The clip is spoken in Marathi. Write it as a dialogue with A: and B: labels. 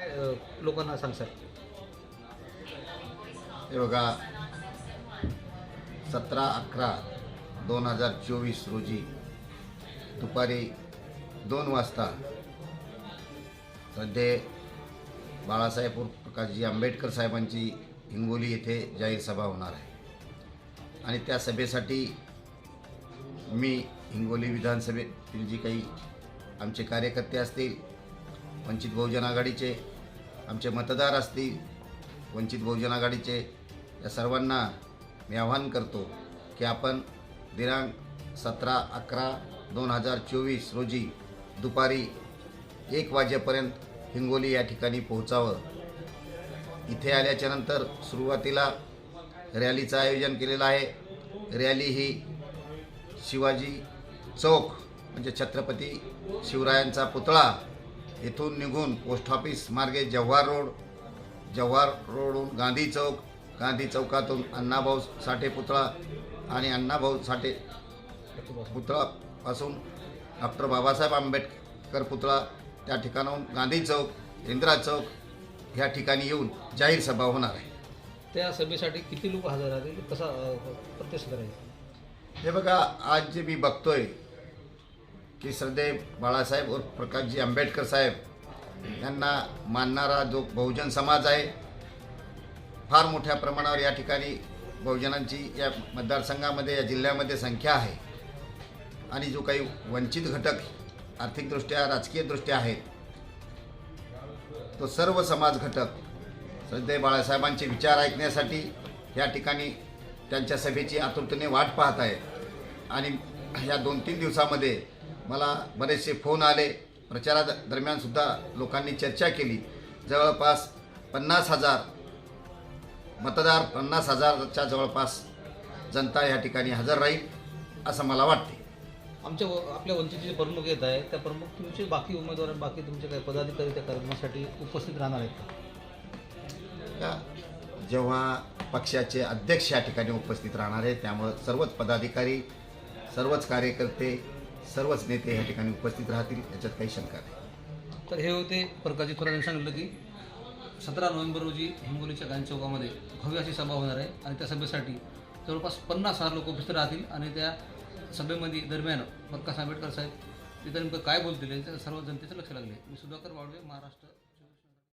A: लोकांना सांगसाल
B: हे बघा सतरा अकरा दोन हजार चोवीस रोजी दुपारी दोन वाजता सध्या बाळासाहेब प्रकाशजी आंबेडकर साहेबांची हिंगोली येथे जाहीर सभा होणार आहे. आणि त्या सभेसाठी मी हिंगोली विधानसभेतील जी काही आमचे कार्यकर्ते असतील वंचित बहुजन आघाडीचे आमचे मतदार असतील वंचित बहुजन आघाडीचे या सर्वांना मी आवाहन करतो की आपण दिनांक सतरा अकरा दोन हजार चोवीस रोजी दुपारी एक वाजेपर्यंत हिंगोली या ठिकाणी पोहोचावं. इथे आल्याच्यानंतर सुरुवातीला रॅलीचं आयोजन केलेलं आहे. रॅली ही शिवाजी चौक म्हणजे छत्रपती शिवरायांचा पुतळा येथून निघून पोस्ट ऑफिस मार्गे जव्हार रोड जव्हार रोडहून गांधी चौक गांधी चौकातून अण्णाभाऊ साठे पुतळा आणि अण्णाभाऊ साठे पुतळापासून डॉक्टर बाबासाहेब आंबेडकर पुतळा त्या ठिकाणाहून गांधी चौक इंदिरा चौक ह्या ठिकाणी येऊन जाहीर सभा होणार आहे.
A: त्या सभेसाठी किती लोक हजर राहतील? कसा प्रतिसाद राहील
B: हे बघा आज जे मी बघतोय की श्रद्धे बाळासाहेब उर्फ प्रकाशजी आंबेडकर साहेब यांना मानणारा जो बहुजन समाज आहे फार मोठ्या प्रमाणावर या ठिकाणी बहुजनांची या मतदारसंघामध्ये या जिल्ह्यामध्ये संख्या आहे. आणि जो काही वंचित घटक आर्थिकदृष्ट्या राजकीयदृष्ट्या आहेत तो सर्व समाज घटक श्रद्धे बाळासाहेबांचे विचार ऐकण्यासाठी या ठिकाणी त्यांच्या सभेची आतुरतेने वाट पाहत आहेत. आणि या दोन तीन दिवसामध्ये मला बरेचसे फोन आले. प्रचारा दरम्यान सुद्धा लोकांनी चर्चा केली. जवळपास पन्नास हजार मतदार पन्नास हजारच्या जवळपास जनता या ठिकाणी हजर राहील असं मला वाटते.
A: आमच्या व- आपल्या वंचितचे जे प्रमुख येत आहे त्या प्रमुख तुमचे बाकी उमेदवार बाकी तुमचे काही पदाधिकारी त्या कार्यक्रमासाठी उपस्थित राहणार आहेत का?
B: का जेव्हा पक्षाचे अध्यक्ष या ठिकाणी उपस्थित राहणार आहे त्यामुळं सर्वच पदाधिकारी सर्वच कार्यकर्ते सर्वच नेते या ठिकाणी उपस्थित राहतील याच्यात काही शंका नाही.
A: तर हे होते प्रकाशजी थोरात यांनी सांगितलं की सतरा नोव्हेंबर रोजी हिंगोलीच्या गांधी चौकामध्ये भव्य अशी सभा होणार आहे आणि त्या सभेसाठी जवळपास पन्नास हजार लोक उपस्थित राहतील आणि त्या सभेमध्ये दरम्यान प्रकाश आंबेडकर साहेब तिथं नेमकं काय बोलतील सर्व जनतेचं लक्ष लागले मी सुधाकर वाळवे महाराष्ट्र